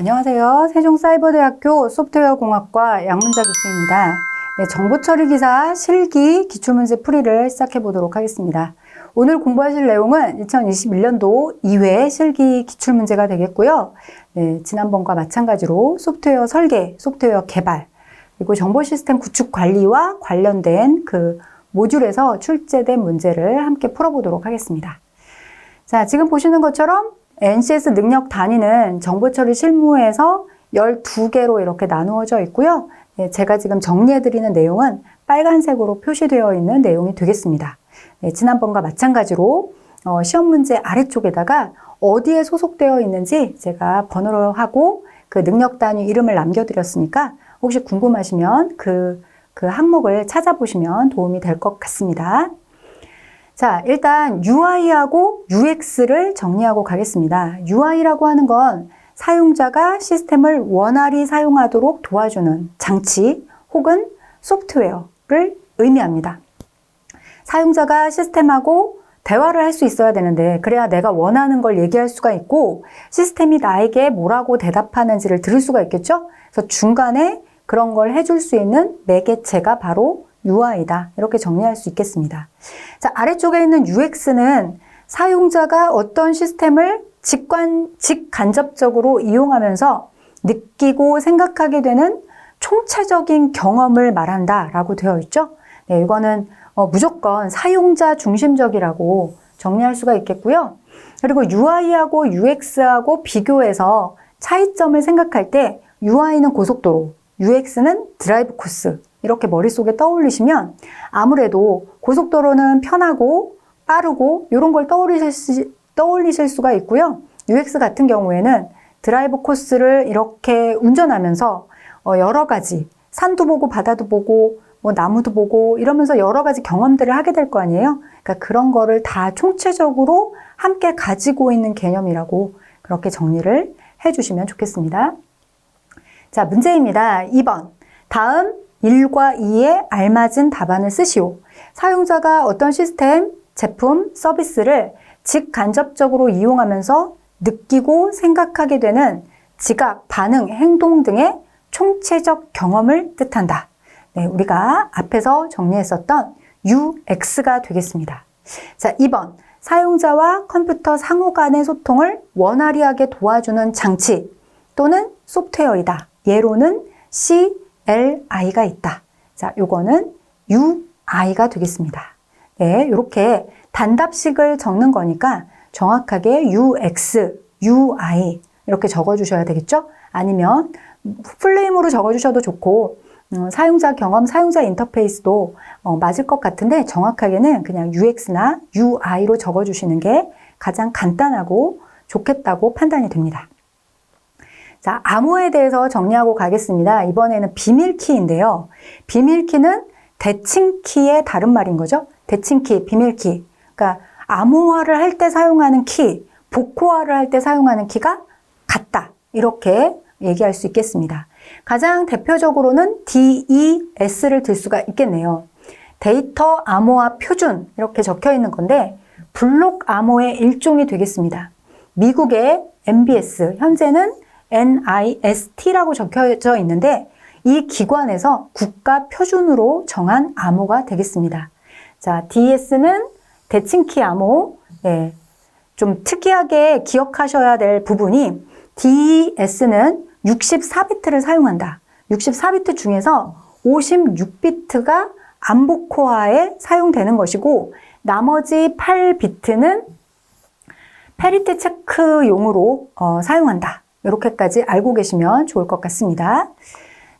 안녕하세요. 세종사이버대학교 소프트웨어공학과 양문자 교수입니다. 네, 정보처리 기사 실기 기출문제 풀이를 시작해 보도록 하겠습니다. 오늘 공부하실 내용은 2021년도 2회 실기 기출문제가 되겠고요. 네, 지난번과 마찬가지로 소프트웨어 설계, 소프트웨어 개발, 그리고 정보 시스템 구축 관리와 관련된 그 모듈에서 출제된 문제를 함께 풀어보도록 하겠습니다. 자, 지금 보시는 것처럼 NCS 능력 단위는 정보 처리 실무에서 12개로 이렇게 나누어져 있고요. 네, 제가 지금 정리해드리는 내용은 빨간색으로 표시되어 있는 내용이 되겠습니다. 네, 지난번과 마찬가지로 어, 시험 문제 아래쪽에다가 어디에 소속되어 있는지 제가 번호를 하고 그 능력 단위 이름을 남겨드렸으니까 혹시 궁금하시면 그, 그 항목을 찾아보시면 도움이 될 것 같습니다. 자, 일단 UI하고 UX를 정리하고 가겠습니다. UI라고 하는 건 사용자가 시스템을 원활히 사용하도록 도와주는 장치 혹은 소프트웨어를 의미합니다. 사용자가 시스템하고 대화를 할 수 있어야 되는데 그래야 내가 원하는 걸 얘기할 수가 있고 시스템이 나에게 뭐라고 대답하는지를 들을 수가 있겠죠? 그래서 중간에 그런 걸 해줄 수 있는 매개체가 바로 UI다. 이렇게 정리할 수 있겠습니다. 자, 아래쪽에 있는 UX는 사용자가 어떤 시스템을 직관, 직간접적으로 이용하면서 느끼고 생각하게 되는 총체적인 경험을 말한다 라고 되어 있죠. 네, 이거는 어, 무조건 사용자 중심적이라고 정리할 수가 있겠고요. 그리고 UI하고 UX하고 비교해서 차이점을 생각할 때 UI는 고속도로, UX는 드라이브 코스 이렇게 머릿속에 떠올리시면 아무래도 고속도로는 편하고 빠르고 이런 걸 떠올리실, 수, 떠올리실 수가 있고요. UX 같은 경우에는 드라이브 코스를 이렇게 운전하면서 어, 여러 가지 산도 보고 바다도 보고 뭐 나무도 보고 이러면서 여러 가지 경험들을 하게 될 거 아니에요. 그러니까 그런 거를 다 총체적으로 함께 가지고 있는 개념이라고 그렇게 정리를 해주시면 좋겠습니다. 자, 문제입니다. 2번. 다음 1과 2에 알맞은 답안을 쓰시오. 사용자가 어떤 시스템, 제품, 서비스를 직간접적으로 이용하면서 느끼고 생각하게 되는 지각, 반응, 행동 등의 총체적 경험을 뜻한다. 네, 우리가 앞에서 정리했었던 UX가 되겠습니다. 자, 2번. 사용자와 컴퓨터 상호 간의 소통을 원활히 하게 도와주는 장치 또는 소프트웨어이다. 예로는 CLI가 있다. 자, 요거는 UI가 되겠습니다. 네, 이렇게 단답식을 적는 거니까 정확하게 UX, UI 이렇게 적어주셔야 되겠죠? 아니면 플레임으로 적어주셔도 좋고 음, 사용자 경험, 사용자 인터페이스도 어, 맞을 것 같은데 정확하게는 그냥 UX나 UI로 적어주시는 게 가장 간단하고 좋겠다고 판단이 됩니다. 자, 암호에 대해서 정리하고 가겠습니다. 이번에는 비밀키인데요. 비밀키는 대칭키의 다른 말인 거죠. 대칭키, 비밀키. 그러니까 암호화를 할 때 사용하는 키, 복호화를 할 때 사용하는 키가 같다. 이렇게 얘기할 수 있겠습니다. 가장 대표적으로는 DES를 들 수가 있겠네요. 데이터 암호화 표준 이렇게 적혀 있는 건데 블록 암호의 일종이 되겠습니다. 미국의 MBS 현재는 NIST라고 적혀져 있는데 이 기관에서 국가 표준으로 정한 암호가 되겠습니다. 자, DS는 대칭키 암호. 예, 좀 특이하게 기억하셔야 될 부분이 DS는 64비트를 사용한다. 64비트 중에서 56비트가 암복호화에 사용되는 것이고 나머지 8비트는 페리티 체크용으로 어, 사용한다. 이렇게까지 알고 계시면 좋을 것 같습니다.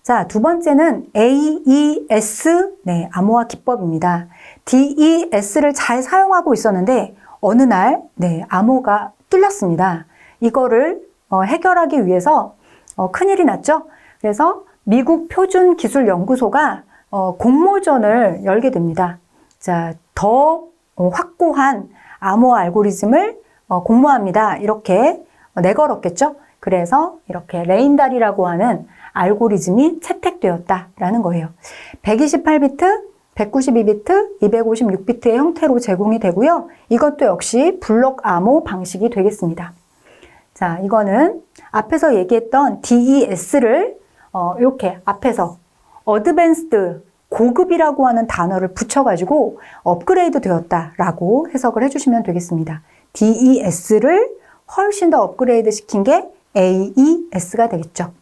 자, 두 번째는 AES, 네, 암호화 기법입니다. DES를 잘 사용하고 있었는데, 어느 날, 네, 암호가 뚫렸습니다. 이거를 어, 해결하기 위해서 어, 큰일이 났죠. 그래서 미국 표준기술연구소가 어, 공모전을 열게 됩니다. 자, 더 어, 확고한 암호 알고리즘을 어, 공모합니다. 이렇게 내걸었겠죠. 그래서 이렇게 레인달이라고 하는 알고리즘이 채택되었다라는 거예요. 128비트, 192비트, 256비트의 형태로 제공이 되고요. 이것도 역시 블록 암호 방식이 되겠습니다. 자, 이거는 앞에서 얘기했던 DES를 어, 이렇게 앞에서 어드밴스드 고급이라고 하는 단어를 붙여가지고 업그레이드 되었다라고 해석을 해주시면 되겠습니다. DES를 훨씬 더 업그레이드 시킨 게 AES가 되겠죠.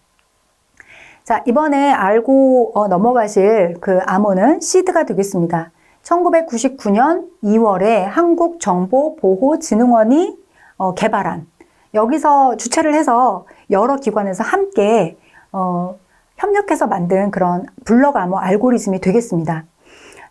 자, 이번에 알고 어, 넘어가실 그 암호는 시드가 되겠습니다. 1999년 2월에 한국정보보호진흥원이 어, 개발한 여기서 주최를 해서 여러 기관에서 함께 어, 협력해서 만든 그런 블럭 암호 알고리즘이 되겠습니다.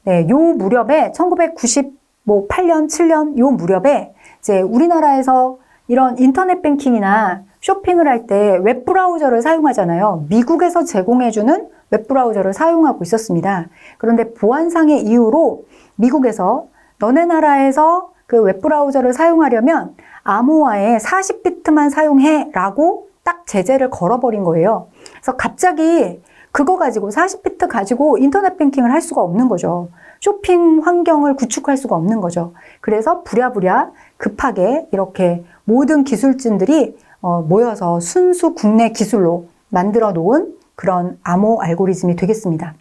네, 요 무렵에 1998년, 7년 요 무렵에 이제 우리나라에서 이런 인터넷 뱅킹이나 쇼핑을 할 때 웹브라우저를 사용하잖아요. 미국에서 제공해주는 웹브라우저를 사용하고 있었습니다. 그런데 보안상의 이유로 미국에서 너네 나라에서 그 웹브라우저를 사용하려면 암호화에 40비트만 사용해 라고 딱 제재를 걸어버린 거예요. 그래서 갑자기 그거 가지고 40비트 가지고 인터넷 뱅킹을 할 수가 없는 거죠. 쇼핑 환경을 구축할 수가 없는 거죠. 그래서 부랴부랴 급하게 이렇게 모든 기술진들이 어, 모여서 순수 국내 기술로 만들어 놓은 그런 암호 알고리즘이 되겠습니다.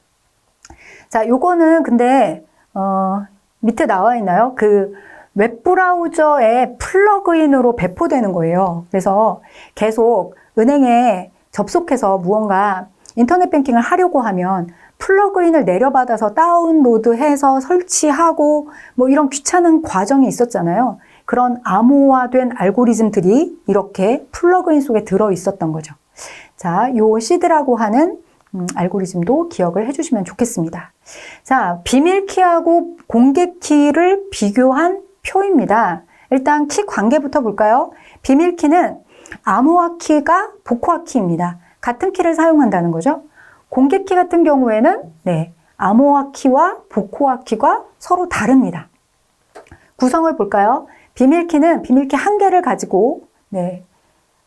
자, 요거는 근데 어, 밑에 나와 있나요? 그 웹브라우저의 플러그인으로 배포되는 거예요. 그래서 계속 은행에 접속해서 무언가 인터넷 뱅킹을 하려고 하면 플러그인을 내려받아서 다운로드해서 설치하고 뭐 이런 귀찮은 과정이 있었잖아요. 그런 암호화된 알고리즘들이 이렇게 플러그인 속에 들어 있었던 거죠. 자, 요 시드라고 하는 음, 알고리즘도 기억을 해주시면 좋겠습니다. 자, 비밀키하고 공개키를 비교한 표입니다. 일단 키 관계부터 볼까요? 비밀키는 암호화 키가 복호화 키입니다. 같은 키를 사용한다는 거죠. 공개키 같은 경우에는 네, 암호화 키와 복호화 키가 서로 다릅니다. 구성을 볼까요? 비밀키는 비밀키 한 개를 가지고 네,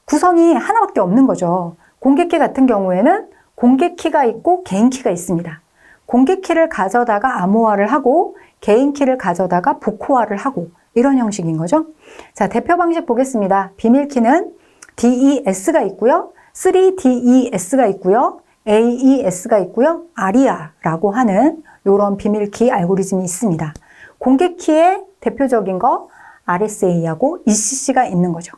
구성이 하나밖에 없는 거죠. 공개키 같은 경우에는 공개키가 있고 개인키가 있습니다. 공개키를 가져다가 암호화를 하고 개인키를 가져다가 복호화를 하고 이런 형식인 거죠. 자, 대표 방식 보겠습니다. 비밀키는 DES가 있고요. 3DES가 있고요. AES가 있고요. 아리아라고 하는 이런 비밀키 알고리즘이 있습니다. 공개키의 대표적인 거 RSA하고 ECC가 있는 거죠.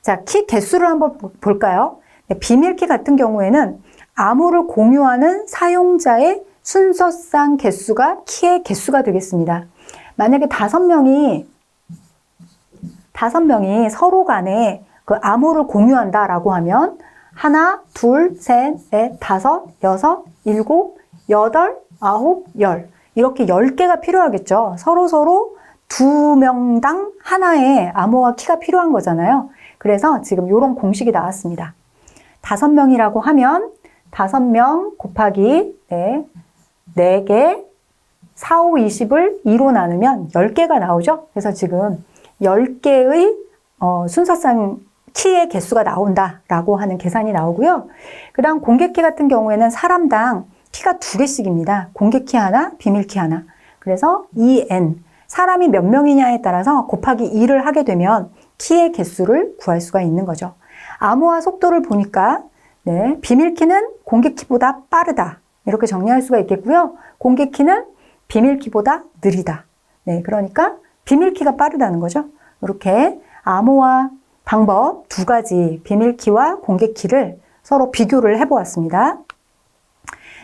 자, 키 개수를 한번 볼까요? 네, 비밀키 같은 경우에는 암호를 공유하는 사용자의 순서상 개수가 키의 개수가 되겠습니다. 만약에 다섯 명이 다섯 명이 서로 간에 그 암호를 공유한다라고 하면 하나, 둘, 셋, 넷, 다섯, 여섯, 일곱, 여덟, 아홉, 열 이렇게 열 개가 필요하겠죠. 서로 서로 두 명당 하나의 암호화 키가 필요한 거잖아요. 그래서 지금 이런 공식이 나왔습니다. 다섯 명이라고 하면 다섯 명 곱하기 네, 네 개, 4, 5, 20을 2로 나누면 10개가 나오죠. 그래서 지금 10개의 어, 순서상 키의 개수가 나온다라고 하는 계산이 나오고요. 그 다음 공개키 같은 경우에는 사람당 키가 두 개씩입니다. 공개키 하나, 비밀키 하나. 그래서 2n, 사람이 몇 명이냐에 따라서 곱하기 2를 하게 되면 키의 개수를 구할 수가 있는 거죠. 암호화 속도를 보니까 네, 비밀키는 공개키보다 빠르다. 이렇게 정리할 수가 있겠고요. 공개키는 비밀키보다 느리다. 네, 그러니까 비밀키가 빠르다는 거죠. 이렇게 암호화 방법 두 가지 비밀키와 공개키를 서로 비교를 해보았습니다.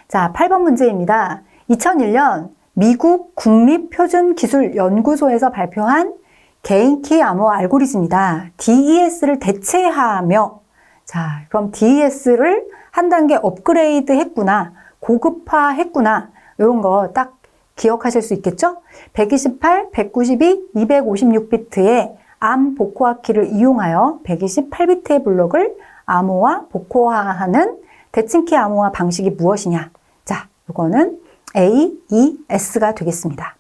자, 8번 문제입니다. 2001년 미국 국립표준기술연구소에서 발표한 개인키 암호 알고리즘이다. DES를 대체하며 자, 그럼 DES를 한 단계 업그레이드 했구나. 고급화 했구나. 이런 거 딱 기억하실 수 있겠죠? 128, 192, 256비트의 암 복호화 키를 이용하여 128비트의 블록을 암호화, 복호화하는 대칭키 암호화 방식이 무엇이냐? 자, 이거는 A, E, S가 되겠습니다.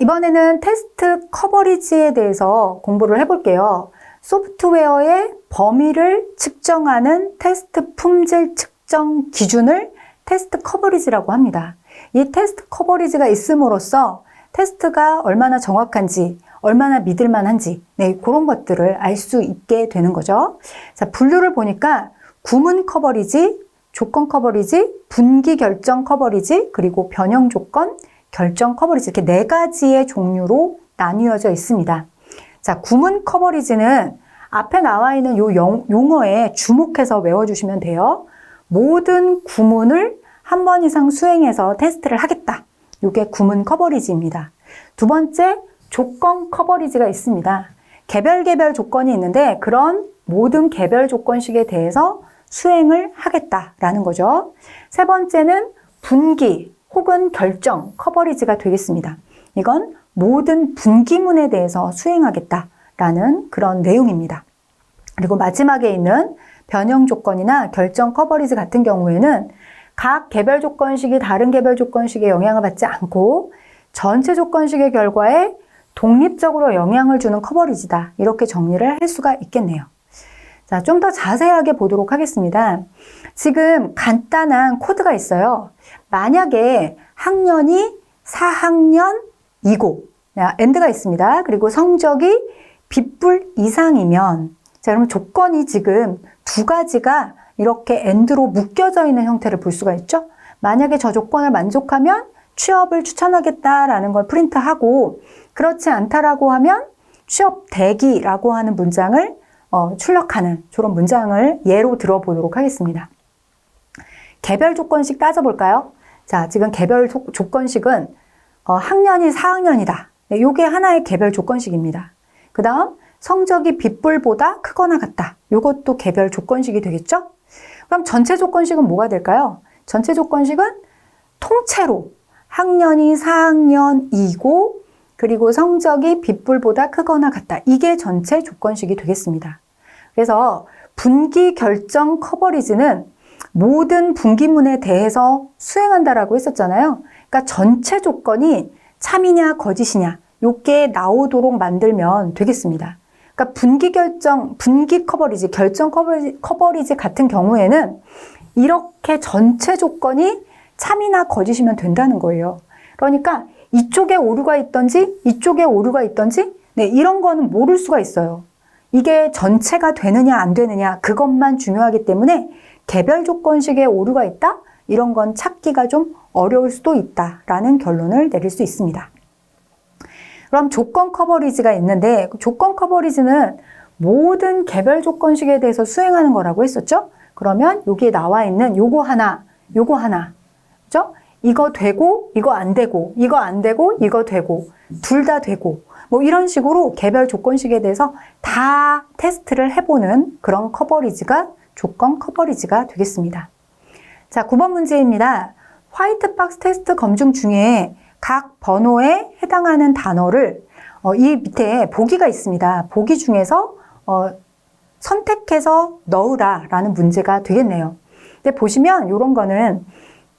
이번에는 테스트 커버리지에 대해서 공부를 해볼게요. 소프트웨어의 범위를 측정하는 테스트 품질 측정 기준을 테스트 커버리지라고 합니다. 이 테스트 커버리지가 있음으로써 테스트가 얼마나 정확한지, 얼마나 믿을 만한지, 네, 그런 것들을 알 수 있게 되는 거죠. 자, 분류를 보니까 구문 커버리지, 조건 커버리지, 분기 결정 커버리지, 그리고 변형 조건, 결정 커버리지 이렇게 네 가지의 종류로 나뉘어져 있습니다. 자, 구문 커버리지는 앞에 나와 있는 요 용, 용어에 주목해서 외워주시면 돼요. 모든 구문을 한 번 이상 수행해서 테스트를 하겠다. 이게 구문 커버리지입니다. 두 번째, 조건 커버리지가 있습니다. 개별 개별 조건이 있는데 그런 모든 개별 조건식에 대해서 수행을 하겠다라는 거죠. 세 번째는 분기 혹은 결정 커버리지가 되겠습니다. 이건 모든 분기문에 대해서 수행하겠다라는 그런 내용입니다. 그리고 마지막에 있는 변형 조건이나 결정 커버리지 같은 경우에는 각 개별 조건식이 다른 개별 조건식에 영향을 받지 않고 전체 조건식의 결과에 독립적으로 영향을 주는 커버리지다. 이렇게 정리를 할 수가 있겠네요. 자, 좀 더 자세하게 보도록 하겠습니다. 지금 간단한 코드가 있어요. 만약에 학년이 4학년이고, 엔드가 있습니다. 그리고 성적이 B뿔 이상이면, 자, 그러면 조건이 지금 두 가지가 이렇게 엔드로 묶여져 있는 형태를 볼 수가 있죠. 만약에 저 조건을 만족하면 취업을 추천하겠다라는 걸 프린트하고 그렇지 않다라고 하면 취업 대기라고 하는 문장을 어, 출력하는 저런 문장을 예로 들어보도록 하겠습니다. 개별 조건식 따져볼까요? 자, 지금 개별 조, 조건식은 어, 학년이 4학년이다. 네, 요게 하나의 개별 조건식입니다. 그 다음 성적이 빗불보다 크거나 같다. 요것도 개별 조건식이 되겠죠? 그럼 전체 조건식은 뭐가 될까요? 전체 조건식은 통째로 학년이 4학년이고 그리고 성적이 빗불보다 크거나 같다. 이게 전체 조건식이 되겠습니다. 그래서 분기 결정 커버리지는 모든 분기문에 대해서 수행한다라고 했었잖아요. 그러니까 전체 조건이 참이냐 거짓이냐 요게 나오도록 만들면 되겠습니다. 그러니까 분기 결정, 분기 커버리지, 결정 커버리지, 커버리지 같은 경우에는 이렇게 전체 조건이 참이나 거짓이면 된다는 거예요. 그러니까 이쪽에 오류가 있던지 이쪽에 오류가 있던지 네, 이런 거는 모를 수가 있어요. 이게 전체가 되느냐 안 되느냐 그것만 중요하기 때문에 개별 조건식에 오류가 있다? 이런 건 찾기가 좀 어려울 수도 있다라는 결론을 내릴 수 있습니다. 그럼 조건 커버리지가 있는데 그 조건 커버리지는 모든 개별 조건식에 대해서 수행하는 거라고 했었죠? 그러면 여기에 나와 있는 요거 하나, 요거 하나, 그죠? 이거 되고, 이거 안 되고, 이거 안 되고, 이거 되고, 둘 다 되고, 뭐 이런 식으로 개별 조건식에 대해서 다 테스트를 해보는 그런 커버리지가 조건 커버리지가 되겠습니다. 자, 9번 문제입니다. 화이트 박스 테스트 검증 중에 각 번호에 해당하는 단어를 어, 이 밑에 보기가 있습니다. 보기 중에서 어, 선택해서 넣으라 라는 문제가 되겠네요. 근데 보시면 이런 거는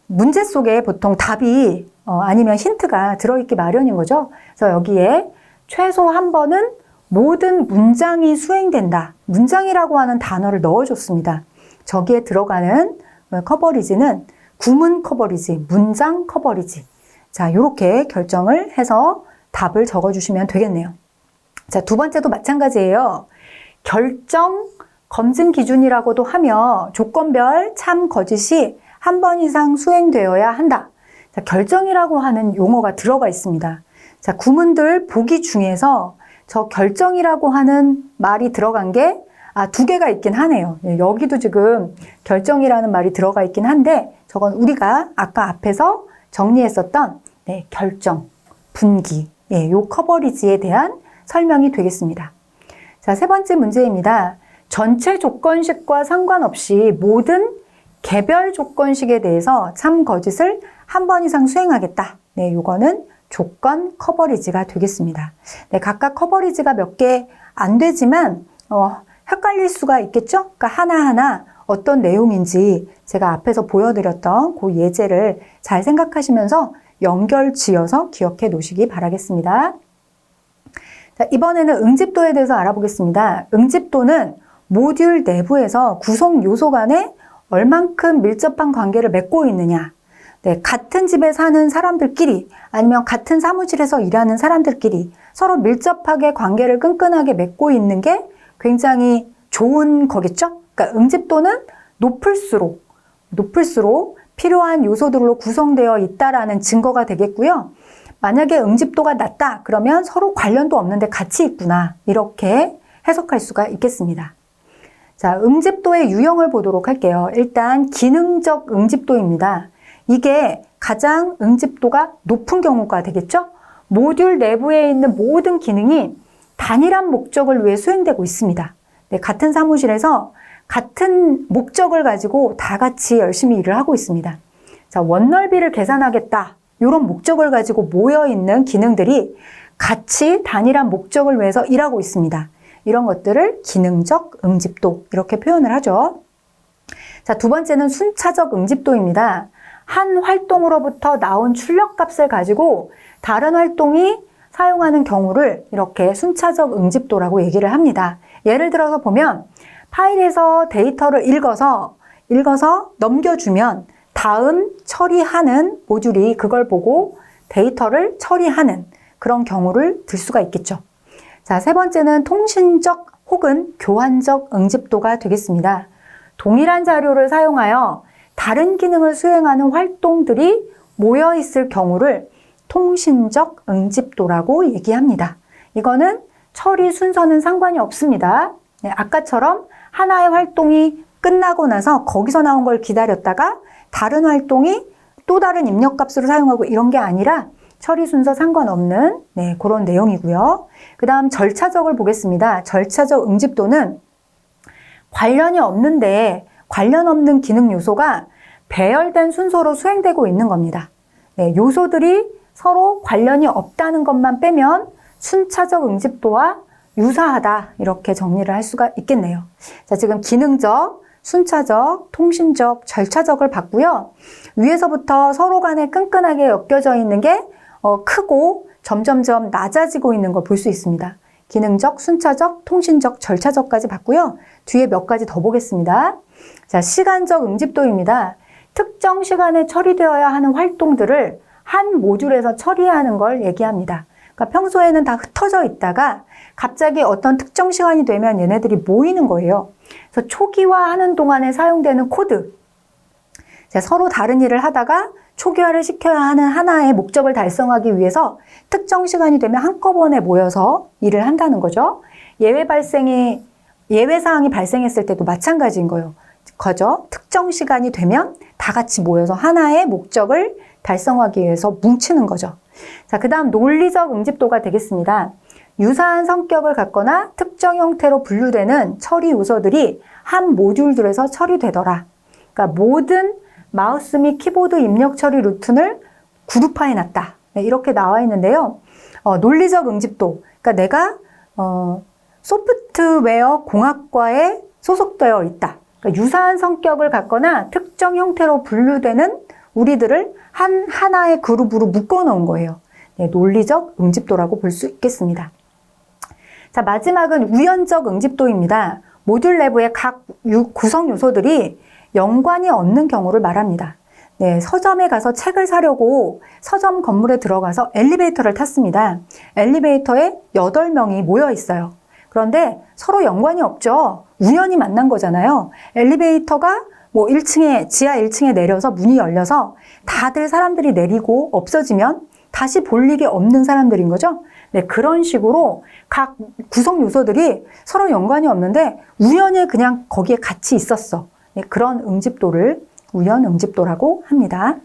문제 속에 보통 답이 어, 아니면 힌트가 들어있기 마련인 거죠. 그래서 여기에 최소 한 번은 모든 문장이 수행된다. 문장이라고 하는 단어를 넣어줬습니다. 저기에 들어가는 커버리지는 구문 커버리지, 문장 커버리지. 자, 이렇게 결정을 해서 답을 적어주시면 되겠네요. 자, 두 번째도 마찬가지예요. 결정 검증 기준이라고도 하며 조건별 참 거짓이 한 번 이상 수행되어야 한다. 자, 결정이라고 하는 용어가 들어가 있습니다. 자, 구문들 보기 중에서 저 결정이라고 하는 말이 들어간 게 아, 두 개가 있긴 하네요. 예, 여기도 지금 결정이라는 말이 들어가 있긴 한데 저건 우리가 아까 앞에서 정리했었던 네, 결정, 분기, 예, 요 커버리지에 대한 설명이 되겠습니다. 자, 세 번째 문제입니다. 전체 조건식과 상관없이 모든 개별 조건식에 대해서 참 거짓을 한 번 이상 수행하겠다. 네, 요거는 조건 커버리지가 되겠습니다. 네, 각각 커버리지가 몇 개 안 되지만 어, 헷갈릴 수가 있겠죠? 그러니까 하나하나 어떤 내용인지 제가 앞에서 보여드렸던 그 예제를 잘 생각하시면서 연결 지어서 기억해 놓으시기 바라겠습니다. 자, 이번에는 응집도에 대해서 알아보겠습니다. 응집도는 모듈 내부에서 구성 요소 간에 얼만큼 밀접한 관계를 맺고 있느냐. 네, 같은 집에 사는 사람들끼리 아니면 같은 사무실에서 일하는 사람들끼리 서로 밀접하게 관계를 끈끈하게 맺고 있는 게 굉장히 좋은 거겠죠? 그러니까 응집도는 높을수록 높을수록 필요한 요소들로 구성되어 있다라는 증거가 되겠고요. 만약에 응집도가 낮다 그러면 서로 관련도 없는데 같이 있구나 이렇게 해석할 수가 있겠습니다. 자, 응집도의 유형을 보도록 할게요. 일단 기능적 응집도입니다. 이게 가장 응집도가 높은 경우가 되겠죠? 모듈 내부에 있는 모든 기능이 단일한 목적을 위해 수행되고 있습니다. 네, 같은 사무실에서 같은 목적을 가지고 다 같이 열심히 일을 하고 있습니다. 자, 원넓이를 계산하겠다. 이런 목적을 가지고 모여 있는 기능들이 같이 단일한 목적을 위해서 일하고 있습니다. 이런 것들을 기능적 응집도 이렇게 표현을 하죠. 자, 두 번째는 순차적 응집도입니다. 한 활동으로부터 나온 출력값을 가지고 다른 활동이 사용하는 경우를 이렇게 순차적 응집도라고 얘기를 합니다. 예를 들어서 보면 파일에서 데이터를 읽어서 읽어서 넘겨주면 다음 처리하는 모듈이 그걸 보고 데이터를 처리하는 그런 경우를 들 수가 있겠죠. 자, 세 번째는 통신적 혹은 교환적 응집도가 되겠습니다. 동일한 자료를 사용하여 다른 기능을 수행하는 활동들이 모여 있을 경우를 통신적 응집도라고 얘기합니다. 이거는 처리 순서는 상관이 없습니다. 네, 아까처럼 하나의 활동이 끝나고 나서 거기서 나온 걸 기다렸다가 다른 활동이 또 다른 입력값으로 사용하고 이런 게 아니라 처리 순서 상관없는 네, 그런 내용이고요. 그 다음 절차적을 보겠습니다. 절차적 응집도는 관련이 없는데 관련 없는 기능 요소가 배열된 순서로 수행되고 있는 겁니다. 네, 요소들이 서로 관련이 없다는 것만 빼면 순차적 응집도와 유사하다 이렇게 정리를 할 수가 있겠네요. 자, 지금 기능적, 순차적, 통신적, 절차적을 봤고요. 위에서부터 서로 간에 끈끈하게 엮여져 있는 게 어, 크고 점점점 낮아지고 있는 걸 볼 수 있습니다. 기능적, 순차적, 통신적, 절차적까지 봤고요. 뒤에 몇 가지 더 보겠습니다. 자, 시간적 응집도입니다. 특정 시간에 처리되어야 하는 활동들을 한 모듈에서 처리하는 걸 얘기합니다. 그러니까 평소에는 다 흩어져 있다가 갑자기 어떤 특정 시간이 되면 얘네들이 모이는 거예요. 그래서 초기화하는 동안에 사용되는 코드. 서로 다른 일을 하다가 초기화를 시켜야 하는 하나의 목적을 달성하기 위해서 특정 시간이 되면 한꺼번에 모여서 일을 한다는 거죠. 예외 발생이 예외 사항이 발생했을 때도 마찬가지인 거예요. 거죠. 특정 시간이 되면 다 같이 모여서 하나의 목적을 달성하기 위해서 뭉치는 거죠. 자, 그 다음 논리적 응집도가 되겠습니다. 유사한 성격을 갖거나 특정 형태로 분류되는 처리 요소들이 한 모듈들에서 처리되더라. 그러니까 모든 마우스 및 키보드 입력 처리 루틴을 그룹화해 놨다. 네, 이렇게 나와 있는데요. 어, 논리적 응집도. 그러니까 내가 어, 소프트웨어 공학과에 소속되어 있다. 그러니까 유사한 성격을 갖거나 특정 형태로 분류되는 우리들을 한 하나의 그룹으로 묶어 놓은 거예요. 네, 논리적 응집도라고 볼 수 있겠습니다. 자, 마지막은 우연적 응집도입니다. 모듈 내부의 각 구성 요소들이 연관이 없는 경우를 말합니다. 네, 서점에 가서 책을 사려고 서점 건물에 들어가서 엘리베이터를 탔습니다. 엘리베이터에 8명이 모여 있어요. 그런데 서로 연관이 없죠. 우연히 만난 거잖아요. 엘리베이터가 뭐 1층에, 지하 1층에 내려서 문이 열려서 다들 사람들이 내리고 없어지면 다시 볼 일이 없는 사람들인 거죠. 네, 그런 식으로 각 구성 요소들이 서로 연관이 없는데 우연히 그냥 거기에 같이 있었어. 네, 그런 응집도를 우연 응집도라고 합니다.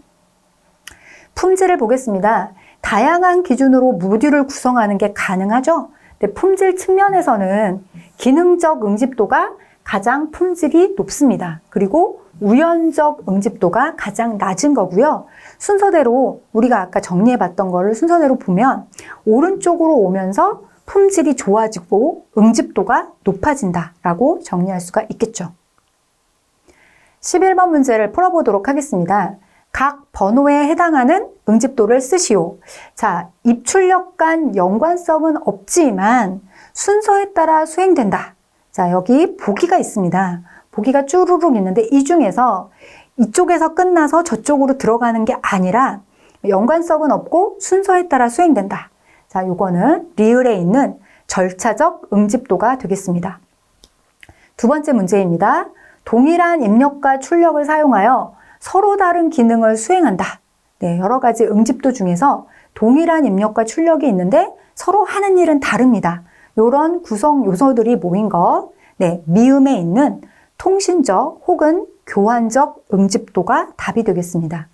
품질을 보겠습니다. 다양한 기준으로 모듈을 구성하는 게 가능하죠. 근데 품질 측면에서는 기능적 응집도가 가장 품질이 높습니다. 그리고 우연적 응집도가 가장 낮은 거고요. 순서대로 우리가 아까 정리해 봤던 거를 순서대로 보면 오른쪽으로 오면서 품질이 좋아지고 응집도가 높아진다라고 정리할 수가 있겠죠. 11번 문제를 풀어보도록 하겠습니다. 각 번호에 해당하는 응집도를 쓰시오. 자, 입출력 간 연관성은 없지만 순서에 따라 수행된다. 자, 여기 보기가 있습니다. 보기가 쭈루룩 있는데 이 중에서 이쪽에서 끝나서 저쪽으로 들어가는 게 아니라 연관성은 없고 순서에 따라 수행된다. 자, 요거는 리을에 있는 절차적 응집도가 되겠습니다. 두 번째 문제입니다. 동일한 입력과 출력을 사용하여 서로 다른 기능을 수행한다. 네, 여러 가지 응집도 중에서 동일한 입력과 출력이 있는데 서로 하는 일은 다릅니다. 이런 구성 요소들이 모인 것, 네, 미음에 있는 통신적 혹은 교환적 응집도가 답이 되겠습니다.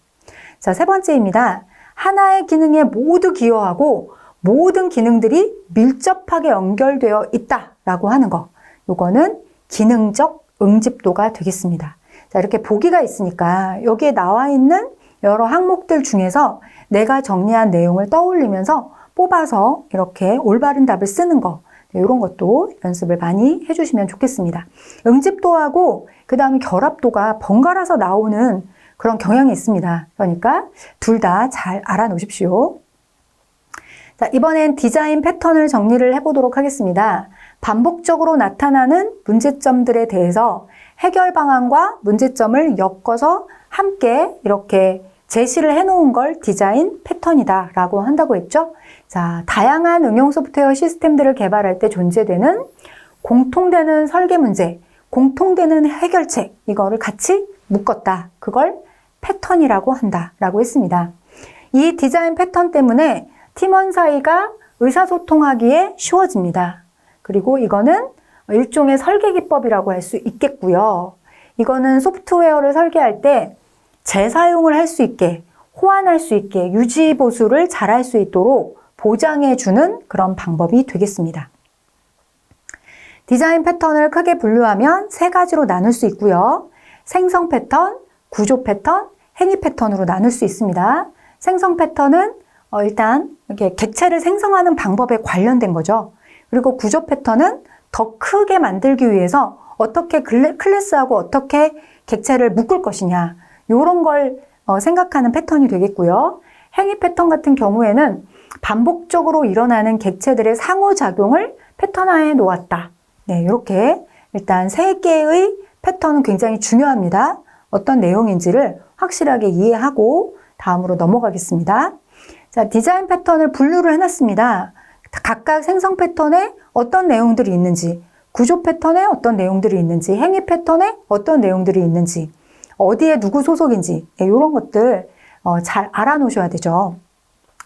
자, 세 번째입니다. 하나의 기능에 모두 기여하고 모든 기능들이 밀접하게 연결되어 있다라고 하는 거. 요거는 기능적 응집도가 되겠습니다. 자, 이렇게 보기가 있으니까 여기에 나와 있는 여러 항목들 중에서 내가 정리한 내용을 떠올리면서 뽑아서 이렇게 올바른 답을 쓰는 거. 이런 것도 연습을 많이 해주시면 좋겠습니다. 응집도하고 그 다음에 결합도가 번갈아서 나오는 그런 경향이 있습니다. 그러니까 둘 다 잘 알아놓으십시오. 자, 이번엔 디자인 패턴을 정리를 해보도록 하겠습니다. 반복적으로 나타나는 문제점들에 대해서 해결 방안과 문제점을 엮어서 함께 이렇게 제시를 해놓은 걸 디자인 패턴이다 라고 한다고 했죠. 자, 다양한 응용 소프트웨어 시스템들을 개발할 때 존재되는 공통되는 설계 문제, 공통되는 해결책, 이거를 같이 묶었다. 그걸 패턴이라고 한다. 라고 했습니다. 이 디자인 패턴 때문에 팀원 사이가 의사소통하기에 쉬워집니다. 그리고 이거는 일종의 설계 기법이라고 할 수 있겠고요. 이거는 소프트웨어를 설계할 때 재사용을 할 수 있게, 호환할 수 있게, 유지 보수를 잘 할 수 있도록 보장해 주는 그런 방법이 되겠습니다. 디자인 패턴을 크게 분류하면 세 가지로 나눌 수 있고요. 생성 패턴, 구조 패턴, 행위 패턴으로 나눌 수 있습니다. 생성 패턴은 어, 일단 이렇게 객체를 생성하는 방법에 관련된 거죠. 그리고 구조 패턴은 더 크게 만들기 위해서 어떻게 클래스하고 어떻게 객체를 묶을 것이냐 이런 걸 어, 생각하는 패턴이 되겠고요. 행위 패턴 같은 경우에는 반복적으로 일어나는 객체들의 상호작용을 패턴화해 놓았다. 네, 이렇게 일단 세 개의 패턴은 굉장히 중요합니다. 어떤 내용인지를 확실하게 이해하고 다음으로 넘어가겠습니다. 자, 디자인 패턴을 분류를 해놨습니다. 각각 생성 패턴에 어떤 내용들이 있는지, 구조 패턴에 어떤 내용들이 있는지, 행위 패턴에 어떤 내용들이 있는지, 어디에 누구 소속인지, 네, 이런 것들 어, 잘 알아놓으셔야 되죠.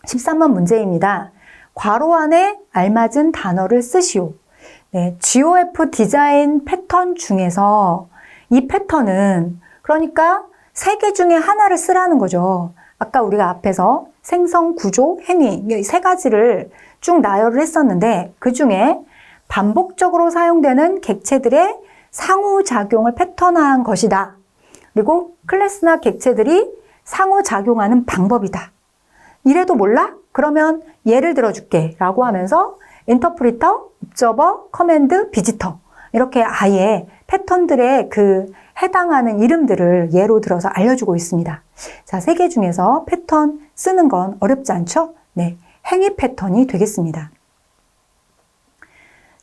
13번 문제입니다. 괄호 안에 알맞은 단어를 쓰시오. 네, GOF 디자인 패턴 중에서 이 패턴은 그러니까 세 개 중에 하나를 쓰라는 거죠. 아까 우리가 앞에서 생성, 구조, 행위 이 세 가지를 쭉 나열을 했었는데 그 중에 반복적으로 사용되는 객체들의 상호작용을 패턴화한 것이다. 그리고 클래스나 객체들이 상호작용하는 방법이다. 이래도 몰라? 그러면 예를 들어줄게 라고 하면서 인터프리터, 옵저버, 커맨드, 비지터 이렇게 아예 패턴들의 그 해당하는 이름들을 예로 들어서 알려주고 있습니다. 자, 세 개 중에서 패턴 쓰는 건 어렵지 않죠? 네. 행위 패턴이 되겠습니다.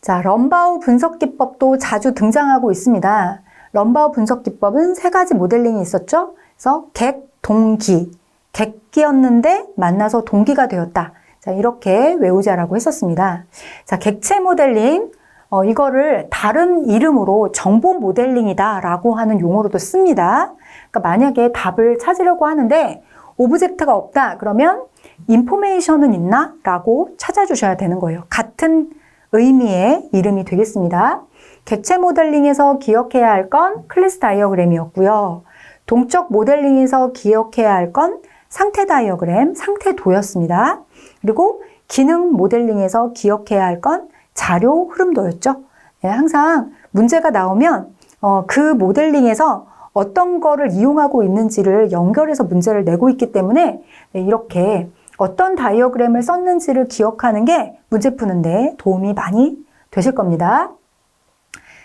자, 럼바우 분석 기법도 자주 등장하고 있습니다. 럼바우 분석 기법은 세 가지 모델링이 있었죠? 그래서 객, 동기. 객기였는데 만나서 동기가 되었다. 자, 이렇게 외우자라고 했었습니다. 자, 객체 모델링. 어, 이거를 다른 이름으로 정보 모델링이다 라고 하는 용어로도 씁니다. 그러니까 만약에 답을 찾으려고 하는데 오브젝트가 없다 그러면 인포메이션은 있나? 라고 찾아주셔야 되는 거예요. 같은 의미의 이름이 되겠습니다. 객체 모델링에서 기억해야 할 건 클래스 다이어그램이었고요. 동적 모델링에서 기억해야 할 건 상태 다이어그램, 상태도였습니다. 그리고 기능 모델링에서 기억해야 할 건 자료 흐름도였죠. 네, 항상 문제가 나오면 어, 그 모델링에서 어떤 거를 이용하고 있는지를 연결해서 문제를 내고 있기 때문에 네, 이렇게 어떤 다이어그램을 썼는지를 기억하는 게 문제 푸는데 도움이 많이 되실 겁니다.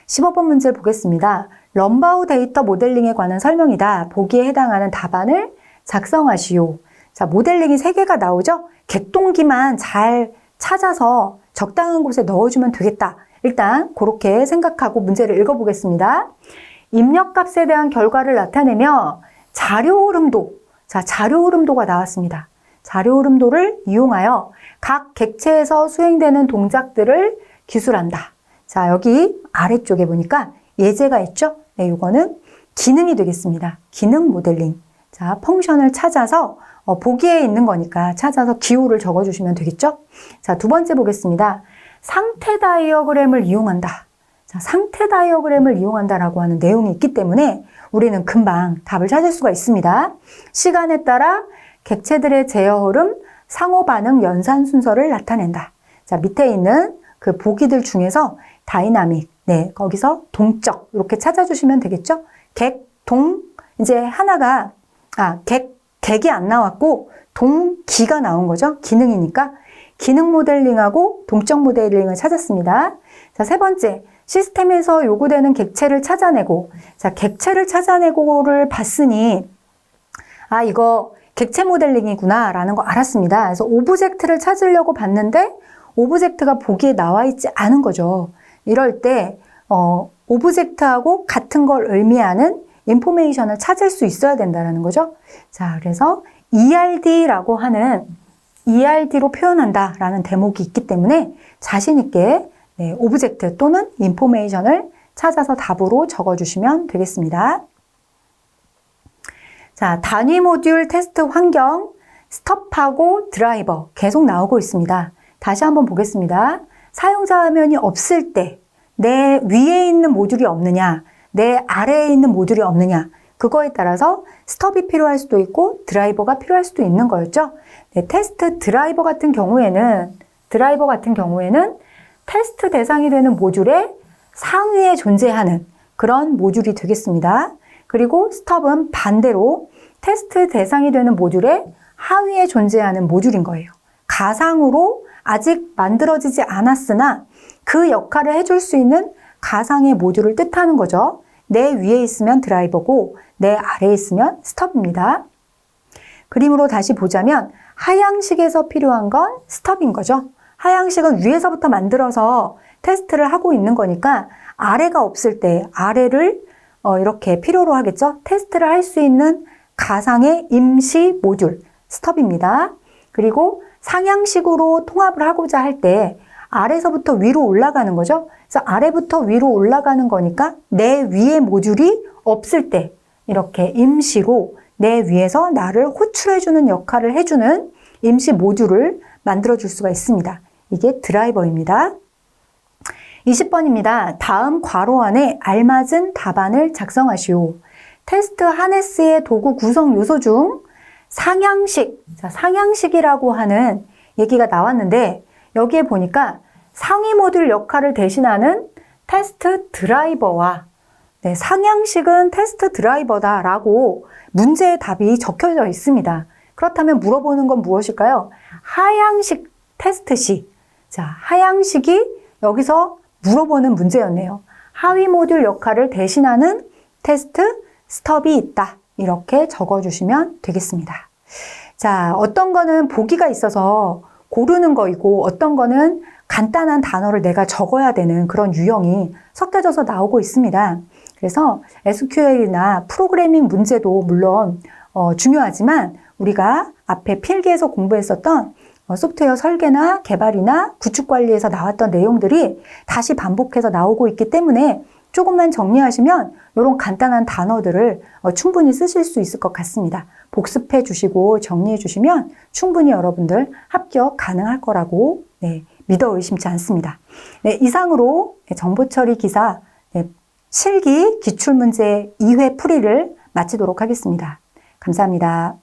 15번 문제 보겠습니다. 럼바우 데이터 모델링에 관한 설명이다. 보기에 해당하는 답안을 작성하시오. 자, 모델링이 3개가 나오죠? 객동기만 잘 찾아서 적당한 곳에 넣어주면 되겠다. 일단 그렇게 생각하고 문제를 읽어보겠습니다. 입력값에 대한 결과를 나타내며 자료 흐름도, 자, 자료 흐름도가 나왔습니다. 자료 흐름도를 이용하여 각 객체에서 수행되는 동작들을 기술한다. 자, 여기 아래쪽에 보니까 예제가 있죠? 네, 이거는 기능이 되겠습니다. 기능 모델링. 자, 펑션을 찾아서 어, 보기에 있는 거니까 찾아서 기호를 적어주시면 되겠죠? 자, 두 번째 보겠습니다. 상태 다이어그램을 이용한다. 자, 상태 다이어그램을 이용한다라고 하는 내용이 있기 때문에 우리는 금방 답을 찾을 수가 있습니다. 시간에 따라 객체들의 제어 흐름, 상호 반응 연산 순서를 나타낸다. 자, 밑에 있는 그 보기들 중에서 다이나믹, 네, 거기서 동적 이렇게 찾아주시면 되겠죠? 객, 동, 이제 하나가 아, 객, 객이 안 나왔고 동 기가 나온 거죠. 기능이니까 기능 모델링하고 동적 모델링을 찾았습니다. 자, 세 번째. 시스템에서 요구되는 객체를 찾아내고 자, 객체를 찾아내고를 봤으니 아, 이거 객체 모델링이구나 라는 거 알았습니다. 그래서 오브젝트를 찾으려고 봤는데 오브젝트가 보기에 나와 있지 않은 거죠. 이럴 때 어, 오브젝트하고 같은 걸 의미하는 인포메이션을 찾을 수 있어야 된다는 거죠. 자, 그래서 ERD라고 하는 ERD로 표현한다 라는 대목이 있기 때문에 자신 있게 네, 오브젝트 또는 인포메이션을 찾아서 답으로 적어주시면 되겠습니다. 자, 단위 모듈 테스트 환경, 스톱하고 드라이버 계속 나오고 있습니다. 다시 한번 보겠습니다. 사용자 화면이 없을 때 내 위에 있는 모듈이 없느냐, 내 아래에 있는 모듈이 없느냐, 그거에 따라서 스톱이 필요할 수도 있고 드라이버가 필요할 수도 있는 거였죠. 네, 테스트 드라이버 같은 경우에는 드라이버 같은 경우에는 테스트 대상이 되는 모듈의 상위에 존재하는 그런 모듈이 되겠습니다. 그리고 스톱은 반대로 테스트 대상이 되는 모듈의 하위에 존재하는 모듈인 거예요. 가상으로 아직 만들어지지 않았으나 그 역할을 해줄 수 있는 가상의 모듈을 뜻하는 거죠. 내 위에 있으면 드라이버고 내 아래에 있으면 스톱입니다. 그림으로 다시 보자면 하향식에서 필요한 건 스톱인 거죠. 하향식은 위에서부터 만들어서 테스트를 하고 있는 거니까 아래가 없을 때 아래를 어, 이렇게 필요로 하겠죠. 테스트를 할 수 있는 가상의 임시 모듈 스톱입니다. 그리고 상향식으로 통합을 하고자 할 때 아래서부터 위로 올라가는 거죠. 그래서 아래부터 위로 올라가는 거니까 내 위에 모듈이 없을 때 이렇게 임시로 내 위에서 나를 호출해주는 역할을 해주는 임시 모듈을 만들어줄 수가 있습니다. 이게 드라이버입니다. 20번입니다. 다음 괄호 안에 알맞은 답안을 작성하시오. 테스트 하네스의 도구 구성 요소 중 상향식, 자, 상향식이라고 하는 얘기가 나왔는데 여기에 보니까 상위 모듈 역할을 대신하는 테스트 드라이버와 네, 상향식은 테스트 드라이버다라고 문제의 답이 적혀져 있습니다. 그렇다면 물어보는 건 무엇일까요? 하향식 테스트 시. 자, 하향식이 여기서 물어보는 문제였네요. 하위 모듈 역할을 대신하는 테스트 스톱이 있다. 이렇게 적어주시면 되겠습니다. 자, 어떤 거는 보기가 있어서 고르는 거이고 어떤 거는 간단한 단어를 내가 적어야 되는 그런 유형이 섞여져서 나오고 있습니다. 그래서 SQL이나 프로그래밍 문제도 물론 어, 중요하지만 우리가 앞에 필기에서 공부했었던 어, 소프트웨어 설계나 개발이나 구축 관리에서 나왔던 내용들이 다시 반복해서 나오고 있기 때문에 조금만 정리하시면 이런 간단한 단어들을 어, 충분히 쓰실 수 있을 것 같습니다. 복습해 주시고 정리해 주시면 충분히 여러분들 합격 가능할 거라고 네, 믿어 의심치 않습니다. 네, 이상으로 정보처리 기사 네, 실기 기출문제 2회 풀이를 마치도록 하겠습니다. 감사합니다.